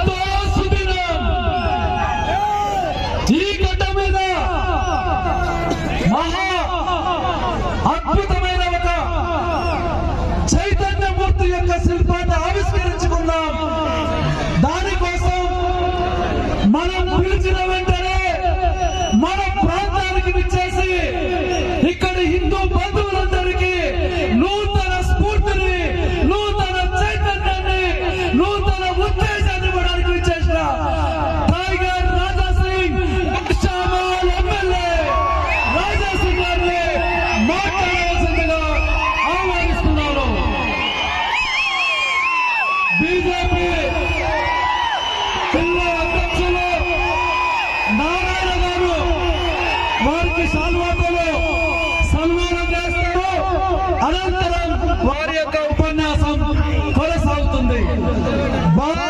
ఎంతో Bye.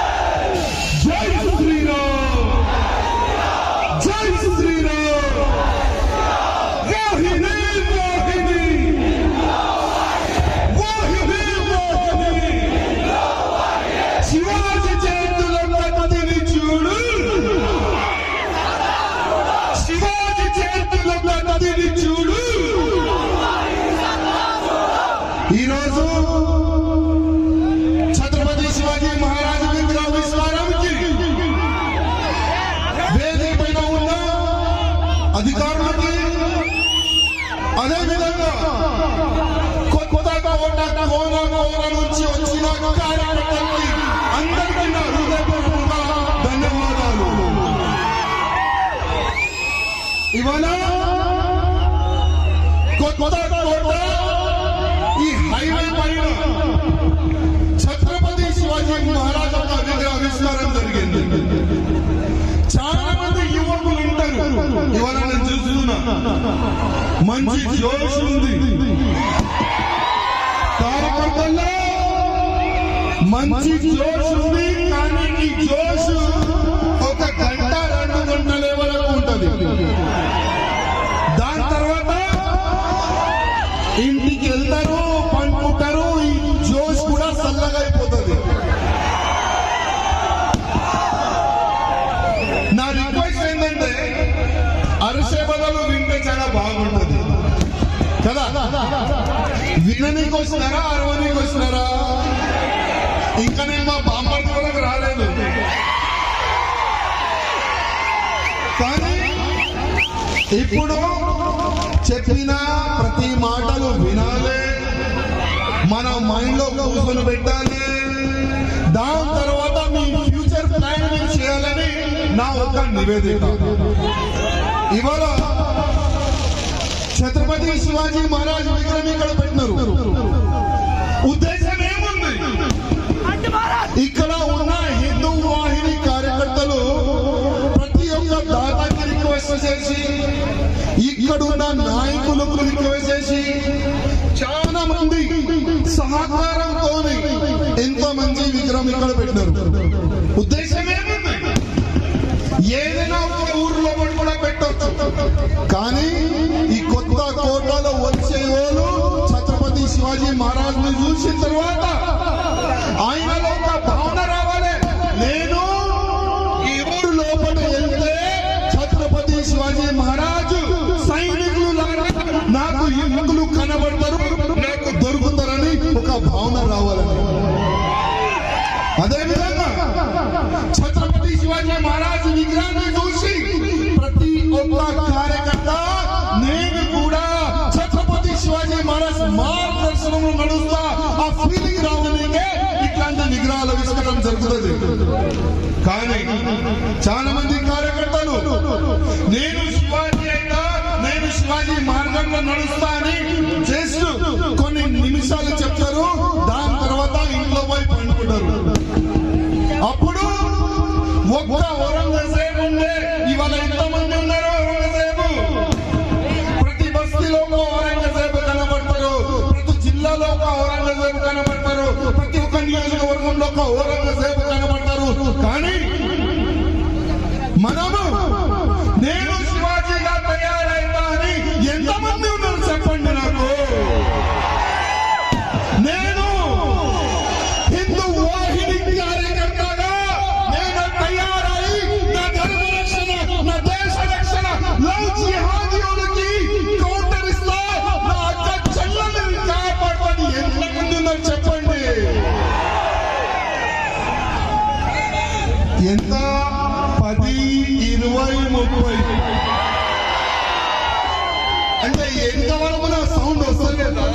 ఇవాళ కొత్త కోట ఈ హైవే పైన ఛత్రపతి శివాజీ మహారాజ్ విగ్రహ ఆవిష్కారం జరిగింది. చాలా మంది యువకులు ఉంటారు. ఇవాళ నేను చూస్తున్నా. మంచి జోష్ ఉంది. కార్యకర్తల్లో మంచి జోష్ ఉంది కానీ ఈ జోష్ ఒక గంట రెండు గంటలు విననీకి వస్తున్నారా అరవనీకి వస్తున్నారా ఇంకా నేను మా బామ్మర్ది కూడా రాలేదు. కానీ ఇప్పుడు చెప్పిన ప్రతి మాటలు వినాలి. మన మైండ్లో కూర్చొని పెట్టాలి. దాని తర్వాత మీ ఫ్యూచర్ ప్లాన్ చేయాలని నా ఒక నివేదిక. ఇవాళ ఛత్రపతి శివాజీ మహారాజ్ విగ్రహం ఇక్కడ పెట్టినారు. ఉద్దేశం ఏముంది? ఇక్కడ ఉన్న హిందూ వాహిని కార్యకర్తలు ప్రతి ఒక్క దాదాకి రిక్వెస్ట్ చేసి ఇక్కడున్న నాయకులకు రిక్వెస్ట్ చేసి చాలా మంది సహకారంతో ఎంతో మంచి విగ్రహం ఇక్కడ పెట్టినారు. ఉద్దేశం ఏముంది? ఏదైనా ఒక ఊర్లో కూడా పెట్టవచ్చు కానీ ఈ కొత్త కోటలో వచ్చే వాళ్ళు ఛత్రపతి శివాజీ మహారాజ్ని చూసిన తర్వాత ఆయనలో ఒక భావన రావాలి. నేను కానీ చాలా మంది కార్యకర్తలు నేను శివాజీ అయినా నేను శివాజీ మార్గంలో నడుస్తా అని జస్ట్ కొన్ని నిమిషాలు చెప్తారు దాని తర్వాత ఇంట్లో పోయి పండుకుంటారు. అప్పుడు ఒక్క ఔరంగజేబు ఉండే ఇవాళ ఎంతమంది ఉన్నారు ఔరంగజేబు. ప్రతి బస్తీలో ఒక ఔరంగజేబు కనబడతారు ప్రతి జిల్లాలో ఒక ఔరంగజేబు కనబడతారు ప్రతి ఒక్క నియోజకవర్గంలో ఒక ఔరంగజేబు కానీ ఎంత పది ఇరవై ముప్పై అంటే ఎంతవరకు నా సౌండ్ వస్తలేదా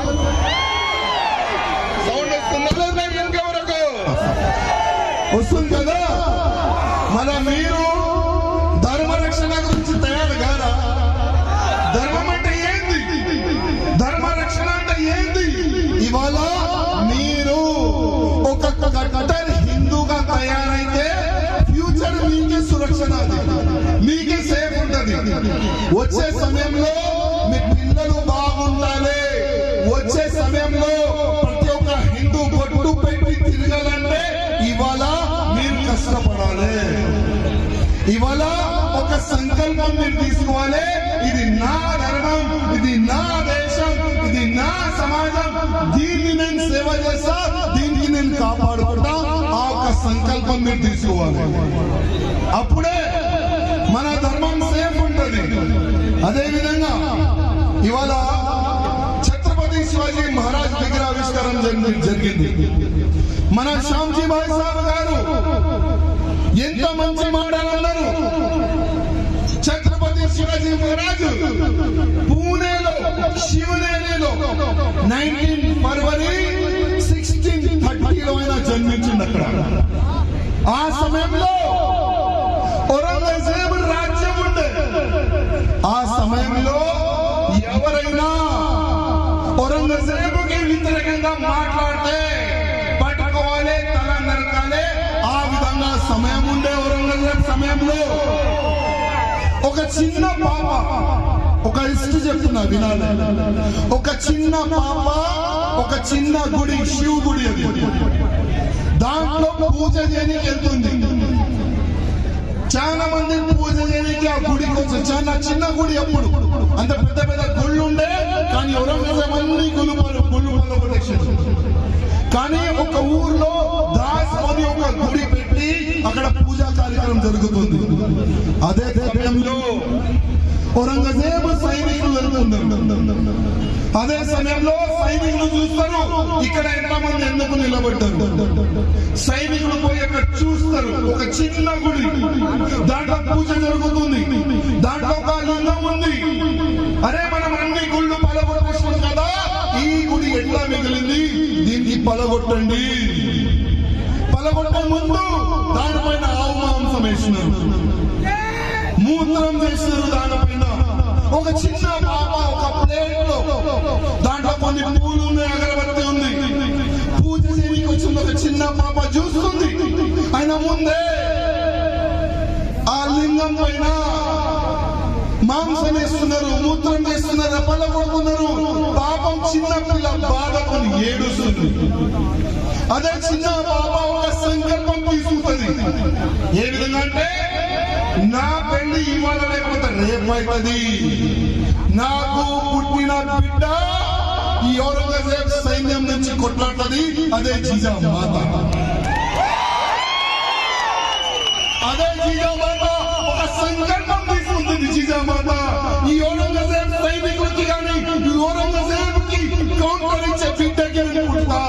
సౌండ్ వస్తుందా లేదా ఇంకెవరకు వస్తుంది వచ్చే సమయంలో మీ పిల్లలు బాగుండాలి. వచ్చే సమయంలో ప్రతి ఒక్క హిందూ బొట్టు పెట్టి తిరగాలంటే ఇవాళ మీరు కష్టపడాలి. ఇవాళ ఒక సంకల్పం మీరు తీసుకోవాలి. ఇది నా ధర్మం ఇది నా దేశం ఇది నా సమాజం. దీన్ని నేను సేవ చేస్తా దీనికి నేను కాపాడుకుంటా. ఆ ఒక సంకల్పం మీరు తీసుకోవాలి. అప్పుడే మన ధర్మం సేఫ్ అదే విధంగా ఇవాళ ఛత్రపతి శివాజీ మహారాజ్ విగ్రహావిష్కారం జరిగి- జరిగింది. మన శ్యామ్జీ భాయ్ సాబ్ గారు ఎంత మంచి మాటలన్నారు ఛత్రపతి శివాజీ మహారాజ్ పూణేలో శివనేలో నైన్టీన్ ఫిబ్రవరి సిక్స్టీన్ థర్టీలో ఆయన జన్మించింది అక్కడ. ఆ సమయంలో ఔరంగజేబ్ ఆ సమయంలో ఎవరైనా ఔరంగజేబుకి వ్యతిరేకంగా మాట్లాడితే పట్టుకోవాలి తల నరకాలి. ఆ విధంగా సమయం ఉండే ఔరంగజేబు సమయంలో ఒక చిన్న పాప ఒక ఇష్ట చెప్తున్నా వినాలి. ఒక చిన్న పాప ఒక చిన్న గుడి శివ గుడి అది. దాంట్లో పూజ చేయడానికి వెళ్తుంది. చాలా మంది పూజ చేయడానికి ఆ గుడికి వచ్చి చాలా చిన్న గుడి ఎప్పుడు అంత పెద్ద పెద్ద గుళ్ళు ఉండే కానీ ఔరంగజేబు మంది గుళ్ళు గుళ్ళు ప్రొటెక్షన్ కానీ ఒక ఊర్లో దాస్ అని ఒక గుడి పెట్టి అక్కడ పూజా కార్యక్రమం జరుగుతుంది. అదే సమయంలో ఔరంగజేబు సైనికులు వెళ్తున్నారు అదే సమయంలో సైనికులు చూస్తారు ఇక్కడ ఎంతమంది ఎందుకు నిలబడ్డారు? ఒక చిన్న గుడి. దాంట్లో పూజ జరుగుతుంది. దాంట్లో ఒక లింగం ఉంది. అరే మనం అన్ని గుళ్ళు పలగొట్టేసాం కదా. ఈ గుడి ఎట్లా మిగిలింది? దీనికి పలగొట్టండి. పలగొట్టే ముందు దానిపైన ఆవు మాంసం వేసినారు. మూత్రం చేసినారు దానిపైన. ఒక చిన్న పాప ఒక ప్లేట్లో దాంట్లో కొన్ని పూలు ఉన్నాయి. ఆయన ముందే ఆ లింగం పైన మాంసం వేస్తున్నారు మూత్రం వేస్తున్నారు పళ్ళ కొడుతున్నారు. పాపం చిన్న పిల్ల బాధకొని ఏడుస్తుంది. అదే చిన్న పాప ఒక సంకల్పం తీసుకుంటుంది. ఏ విధంగా అంటే నా పెళ్ళి ఇవాళ లేకపోతే రేపైతుంది నాకు పుట్టిన బిడ్డ ఈ ఔరంగజేబ్ సైన్యం నుంచి కొట్లాడుతుంది. అదే జీజా మాత. అదే జీజామాత ఒక సంకల్పం తీసుకుంటుంది జీజామాత. ఈ ఔరంగజేబ్ సైనికులకి కానీ ఈ ఔరంగజేబ్కి కౌంటర్ ఇచ్చే బిడ్డకి నేను పుడతా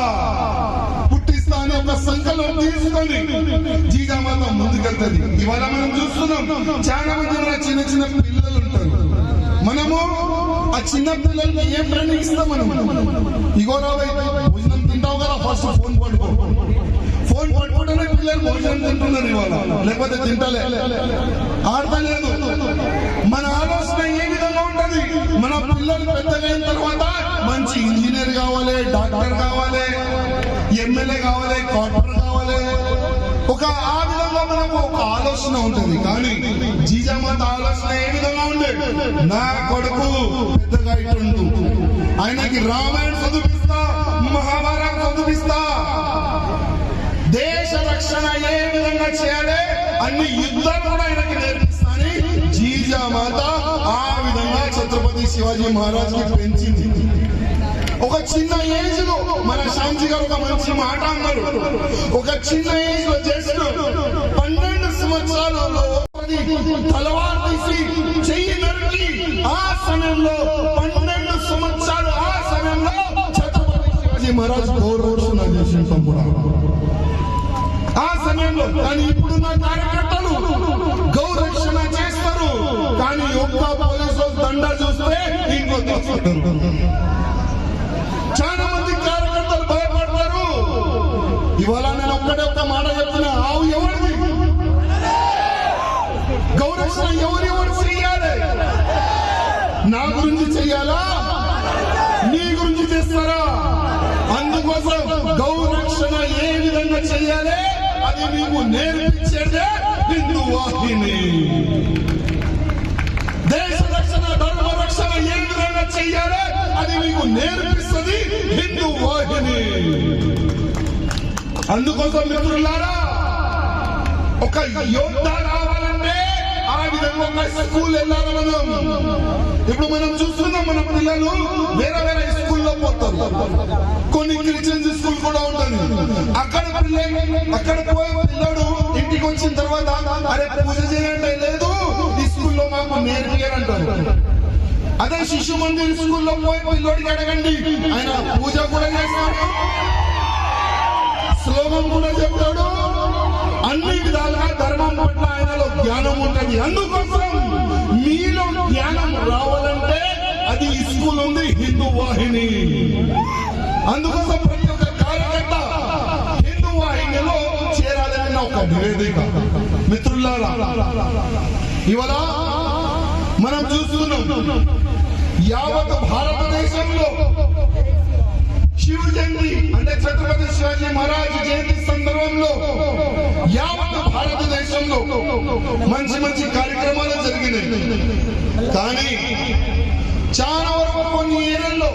పుట్టిస్తా ఒక సంకల్పం తీసుకొని జీజామాత ముందుకెళ్తుంది. ఇవాళ మనం చూస్తున్నాం చాలా మంది మన చిన్న చిన్న పిల్లలు ఉంటారు. మనము ఆ చిన్న పిల్లల్ని ఏం ట్రైనింగ్ ఇస్తాం మనం? ఇగో రావై భోజనం తింటావు కదా ఫస్ట్ ఫోన్ పడుకో పట్టుకుంటేనే భోజనం తింటున్నారు ఇవాళ. లేకపోతే తింటలే. ఆడతలేదు మన ఆలోచన ఏ విధంగా ఉంటది? మన పిల్లలు పెద్దగైన తర్వాత మంచి ఇంజనీర్ కావాలి డాక్టర్ కావాలి ఎమ్మెల్యే కావాలి కార్పొరేటర్ కావాలి. ఒక ఆ విధంగా మనకు ఒక ఆలోచన ఉంటుంది. కానీ జీజామాత ఆలోచన ఏ విధంగా ఉండే? నా కొడుకు పెద్దగా ఆయనకి రామాయణ చదివిస్తా. అన్ని యుద్ధాలు కూడా ఆయనకి నేర్పిస్తాని జీజామాత ఆ విధంగా ఛత్రపతి శివాజీ మహారాజ్కి పెంచింది. ఒక చిన్న ఏజ్లో మన శాంతి గారు ఒక మంచి మాట అన్నారు. ఒక చిన్న ఏజ్లో జస్ట్ పన్నెండు సంవత్సరాలలో తలవారు తీసి చెయ్యి నరికి ఆ సమయంలో పన్నెండు సంవత్సరాలు ఆ సమయంలో ఛత్రపతి శివాజీ మహారాజ్ గౌరవ ఆ సమయంలో కానీ ఇప్పుడున్న చూస్తే ఇంకో తీసుకుంటారు చాలా మంది కార్యకర్తలు భయపడతారు. ఇవాళ నేను ఒక్కడే ఒక్క మాట చెప్తున్నా. ఆవు ఎవరిది? గౌరక్షణ ఎవరెవరు చెయ్యాలి? నా గురించి చెయ్యాలా? నీ గురించి చేస్తారా? అందుకోసం గౌరక్షణ ఏ విధంగా చెయ్యాలి? అది నీకు నేర్పించేదే హిందువాహిని. ధర్మ చెయ్యాలి అది మీకు నేర్పిస్తుంది హిందూ వాహిని. అందుకోసం మిత్రులారా ఒక యోధ రావాలంటే ఆ విధంగా ఒక స్కూల్ వెళ్ళాలి మనం. ఇప్పుడు మనం చూస్తున్నాం మన పిల్లలు వేరే వేరే స్కూల్లో పోతారు. కొన్ని క్రిస్టియన్స్ స్కూల్ కూడా ఉంటుంది. అక్కడ పిల్ల అక్కడ పోయే పిల్లడు ఇంటికి వచ్చిన తర్వాత అరే పూజ చేయాలంటే లేదు ఈ స్కూల్లో మాకు నేర్పియాలంటారు అదే శిశు మందిర్ స్కూల్లో పోయి పిల్లోడికి అడగండి ఆయన పూజ కూడా చేస్తాడు. శ్లోకం కూడా చెప్తాడు. అన్ని విధాలుగా ధర్మం పట్ల ఆయనలో జ్ఞానం ఉంటుంది. అందుకోసం మీలో జ్ఞానం రావాలంటే అది స్కూల్ ఉంది హిందూ వాహిని. అందుకోసం ప్రతి ఒక్క కార్యకర్త హిందూ వాహినిలో చేరాలన్న ఒక నివేదిక. మిత్రులారా ఇవాళ మనం చూస్తున్నాం యావత్ భారతదేశంలో శివ జయంతి అంటే ఛత్రపతి శివాజీ మహారాజ్ జయంతి సందర్భంలో యావత్ భారతదేశంలో మంచి మంచి కార్యక్రమాలు జరిగినాయి. కానీ చాలా వరకు కొన్ని ఏళ్ళలో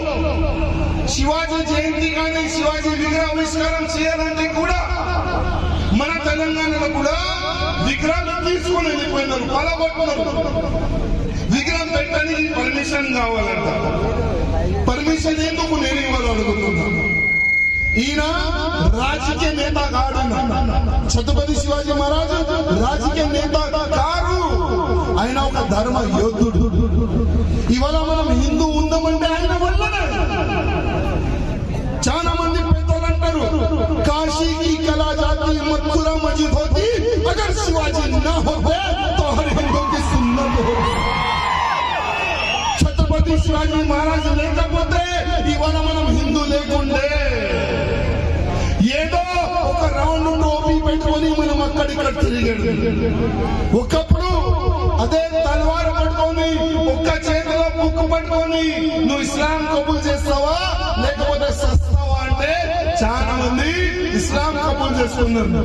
శివాజీ జయంతి కానీ శివాజీ విగ్రహావిష్కారం చేయాలంటే కూడా మన తెలంగాణలో కూడా విగ్రహాలు తీసుకుని వెళ్ళిపోయినారు పలగొట్టున్నారు పెట్టని పర్మిషన్ కావాలంట. పర్మిషన్ ఎందుకు నేను ఇవ్వాలి ఈయన రాజకీయ నేత కాడన్న ఛత్రపతి శివాజీ మహారాజు రాజకీయ నేత కారు ఆయన ఒక ధర్మ యోధుడు. ఇవాళ మనం హిందూ లేకుండే. ఏదో ఒక రౌండ్ టోపీ పెట్టుకొని మనం అక్కడిక్కడ తిరిగాడు ఒకప్పుడు అదే తలవారు పట్టుకొని ఒక్క చేతిలో ముక్కు పట్టుకొని నువ్వు ఇస్లాం కబుల్ చేస్తావా? లేకపోతే సస్తావా? అంటే చాలా మంది ఇస్లాం కబుల్ చేసుకున్నారు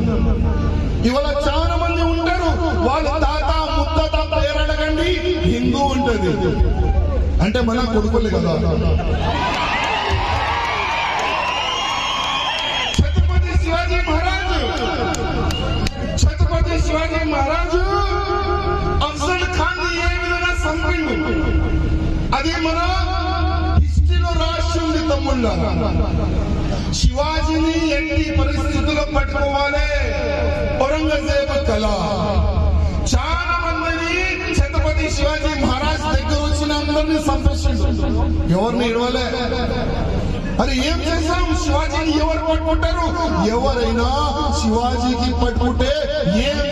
ఇవాళ చాలా మంది ఉంటారు. వాళ్ళ తాత ముత్తాత పేరు అడగండి హిందూ ఉంటది. అంటే మన కొడుకులే కదా. అది మన హిస్టరీలో రాసి ఉంది తమ్ముడు శివాజీని ఎన్ని పరిస్థితుల్లో పట్టుకోవాలి? ఔరంగజేబు కళ. చాలా మందిని ఛత్రపతి శివాజీ మహారాజ్ దగ్గర వచ్చిన అందరినీ సంతోషించారు ఎవరిని ఇడవలే అది ఏం చేశాం? శివాజీని ఎవరు పట్టుకుంటారు? ఎవరైనా శివాజీకి పట్టుకుంటే ఏం